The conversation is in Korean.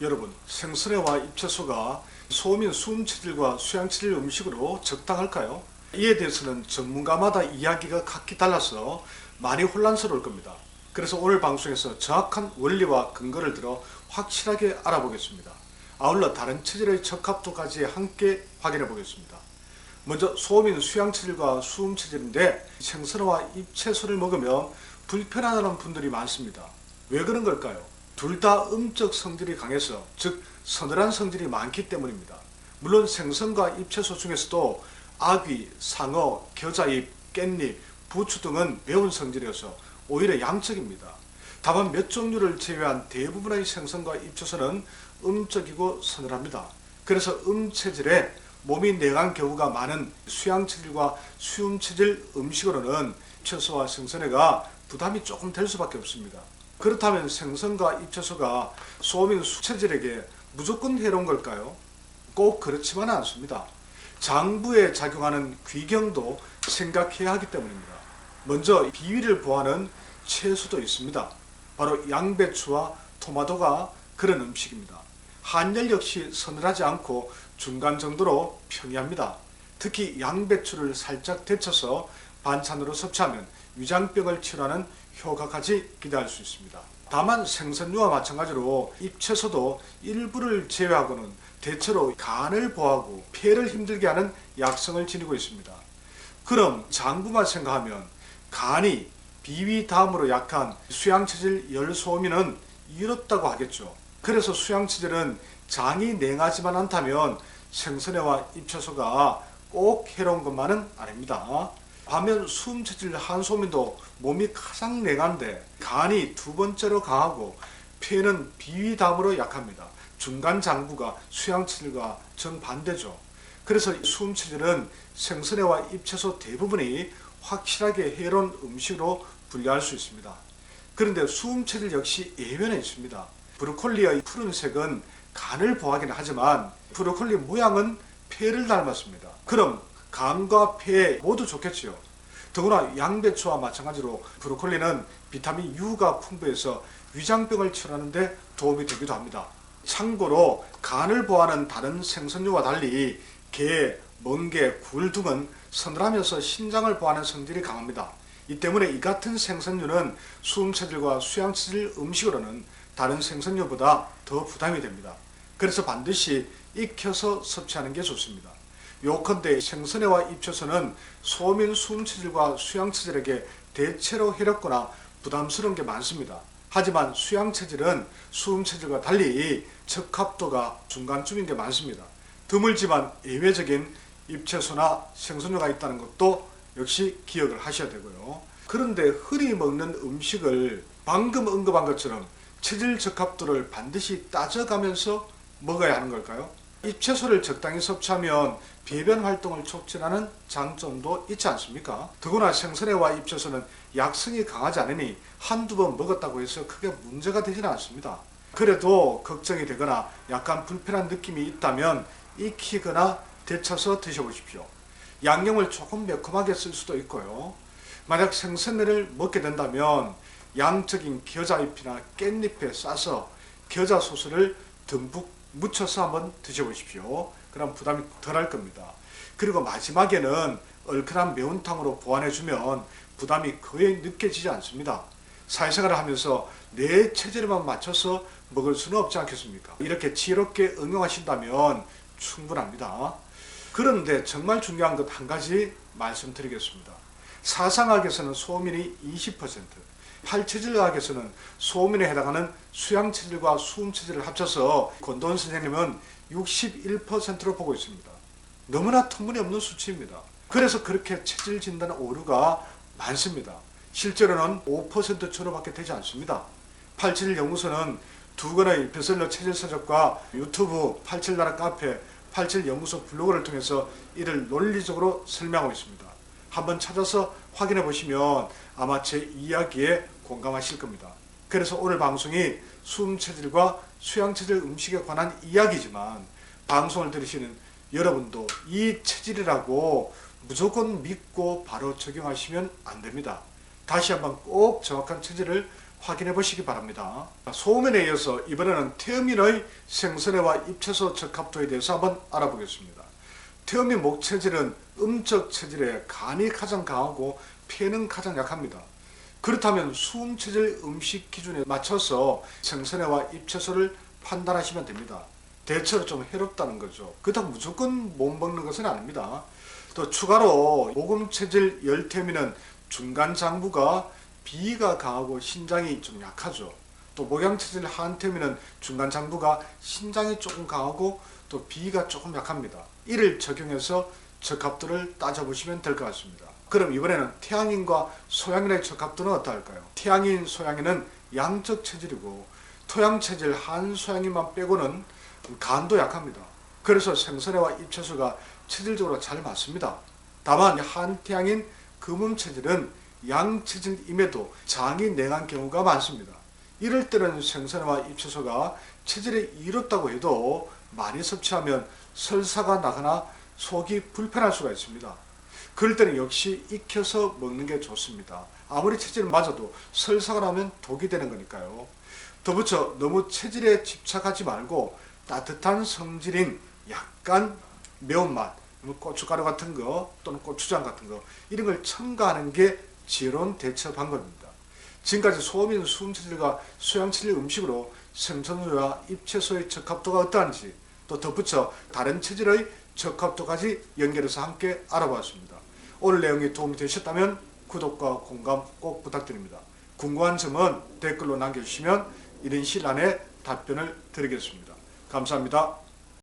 여러분, 생선회와 잎채소가 소민 수음 체질과 수양 체질 음식으로 적당할까요? 이에 대해서는 전문가마다 이야기가 각기 달라서 많이 혼란스러울 겁니다. 그래서 오늘 방송에서 정확한 원리와 근거를 들어 확실하게 알아보겠습니다. 아울러 다른 체질의 적합도까지 함께 확인해 보겠습니다. 먼저 소민 수양 체질과 수음 체질인데 생선과 잎채소를 먹으면 불편하다는 분들이 많습니다. 왜 그런 걸까요? 둘 다 음적 성질이 강해서 즉 서늘한 성질이 많기 때문입니다. 물론 생선과 잎채소 중에서도 아귀, 상어, 겨자잎, 깻잎, 부추 등은 매운 성질이어서 오히려 양적입니다. 다만 몇 종류를 제외한 대부분의 생선과 잎채소는 음적이고 서늘합니다. 그래서 음체질에 몸이 내간 경우가 많은 수양체질과 수음체질 음식으로는 잎채소와 생선회가 부담이 조금 될 수밖에 없습니다. 그렇다면 생선과 잎채소가 소민 수체질에게 무조건 해로운 걸까요? 꼭 그렇지만은 않습니다. 장부에 작용하는 귀경도 생각해야 하기 때문입니다. 먼저 비위를 보하는 채소도 있습니다. 바로 양배추와 토마토가 그런 음식입니다. 한열 역시 서늘하지 않고 중간 정도로 평이합니다. 특히 양배추를 살짝 데쳐서 반찬으로 섭취하면 위장병을 치료하는 효과까지 기대할 수 있습니다. 다만 생선류와 마찬가지로 잎채소도 일부를 제외하고는 대체로 간을 보하고 폐를 힘들게 하는 약성을 지니고 있습니다. 그럼 장부만 생각하면 간이 비위 다음으로 약한 수양체질 열소민은 이롭다고 하겠죠. 그래서 수양체질은 장이 냉하지만 않다면 생선회와 잎채소가 꼭 해로운 것만은 아닙니다. 반면 수음 체질 한소민도 몸이 가장 냉한데 간이 두 번째로 강하고 폐는 비위 다음으로 약합니다. 중간 장부가 수양 체질과 정반대죠. 그래서 수음 체질은 생선회와 잎채소 대부분이 확실하게 해로운 음식으로 분류할 수 있습니다. 그런데 수음 체질 역시 예외는 있습니다. 브로콜리의 푸른색은 간을 보하긴 하지만 브로콜리 모양은 폐를 닮았습니다. 그럼 간과 폐 모두 좋겠지요. 더구나 양배추와 마찬가지로 브로콜리는 비타민 U가 풍부해서 위장병을 치료하는데 도움이 되기도 합니다. 참고로 간을 보하는 다른 생선류와 달리 게, 멍게, 굴 등은 서늘하면서 신장을 보하는 성질이 강합니다. 이 때문에 이 같은 생선류는 수음체질과 수양체질 음식으로는 다른 생선류보다 더 부담이 됩니다. 그래서 반드시 익혀서 섭취하는 게 좋습니다. 요컨대 생선회와 잎채소는 소민 수음체질과 수양체질에게 대체로 해롭거나 부담스러운 게 많습니다. 하지만 수양체질은 수음체질과 달리 적합도가 중간쯤인 게 많습니다. 드물지만 예외적인 잎채소나 생선류가 있다는 것도 역시 기억을 하셔야 되고요. 그런데 흔히 먹는 음식을 방금 언급한 것처럼 체질 적합도를 반드시 따져가면서 먹어야 하는 걸까요? 잎채소를 적당히 섭취하면 배변 활동을 촉진하는 장점도 있지 않습니까? 더구나 생선회와 잎채소는 약성이 강하지 않으니 한두 번 먹었다고 해서 크게 문제가 되지는 않습니다. 그래도 걱정이 되거나 약간 불편한 느낌이 있다면 익히거나 데쳐서 드셔보십시오. 양념을 조금 매콤하게 쓸 수도 있고요. 만약 생선회를 먹게 된다면 양적인 겨자잎이나 깻잎에 싸서 겨자 소스를 듬뿍 묻혀서 한번 드셔보십시오. 그럼 부담이 덜할 겁니다. 그리고 마지막에는 얼큰한 매운탕으로 보완해주면 부담이 거의 느껴지지 않습니다. 사회생활을 하면서 내 체질에만 맞춰서 먹을 수는 없지 않겠습니까? 이렇게 지혜롭게 응용하신다면 충분합니다. 그런데 정말 중요한 것 한 가지 말씀드리겠습니다. 사상학에서는 소민이 20%, 팔체질학에서는 소민에 해당하는 수양체질과 수음체질을 합쳐서 권도원 선생님은 61%로 보고 있습니다. 너무나 터무니없는 수치입니다. 그래서 그렇게 체질 진단 오류가 많습니다. 실제로는 5% 초로밖에 되지 않습니다. 87 연구소는 두 권의 베슬러 체질 서적과 유튜브 87 나라 카페 87 연구소 블로그를 통해서 이를 논리적으로 설명하고 있습니다. 한번 찾아서 확인해 보시면 아마 제 이야기에 공감하실 겁니다. 그래서 오늘 방송이 수음 체질과 수양 체질 음식에 관한 이야기지만 방송을 들으시는 여러분도 이 체질이라고 무조건 믿고 바로 적용하시면 안 됩니다. 다시 한번 꼭 정확한 체질을 확인해 보시기 바랍니다. 소음에 이어서 이번에는 태음인의 생선회와 입채소 적합도에 대해서 한번 알아보겠습니다. 태음인 목 체질은 음적 체질에 간이 가장 강하고 폐는 가장 약합니다. 그렇다면 수음 체질 음식 기준에 맞춰서 생선회와 입채소를 판단하시면 됩니다. 대체로 좀 해롭다는 거죠. 그렇다고 무조건 못 먹는 것은 아닙니다. 또 추가로 모금 체질 열태미는 중간 장부가 비위가 강하고 신장이 좀 약하죠. 또 목양 체질 한태미는 중간 장부가 신장이 조금 강하고 또 비위가 조금 약합니다. 이를 적용해서 적합도를 따져보시면 될 것 같습니다. 그럼 이번에는 태양인과 소양인의 적합도는 어떠할까요? 태양인, 소양인은 양적 체질이고 토양 체질 한 소양인만 빼고는 간도 약합니다. 그래서 생선회와 입채소가 체질적으로 잘 맞습니다. 다만 한 태양인 금음 체질은 양 체질임에도 장이 냉한 경우가 많습니다. 이럴 때는 생선회와 입채소가 체질이 이롭다고 해도 많이 섭취하면 설사가 나거나 속이 불편할 수가 있습니다. 그럴 때는 역시 익혀서 먹는 게 좋습니다. 아무리 체질은 맞아도 설사가 나면 독이 되는 거니까요. 덧붙여 너무 체질에 집착하지 말고 따뜻한 성질인 약간 매운맛, 뭐 고춧가루 같은 거 또는 고추장 같은 거 이런 걸 첨가하는 게 지혜로운 대처 방법입니다. 지금까지 소음인 수음체질과 수양체질 음식으로 생선류와 입채소의 적합도가 어떠한지 또 덧붙여 다른 체질의 적합도까지 연결해서 함께 알아보았습니다. 오늘 내용이 도움이 되셨다면 구독과 공감 꼭 부탁드립니다. 궁금한 점은 댓글로 남겨주시면 이른 시일 안에 답변을 드리겠습니다. 감사합니다.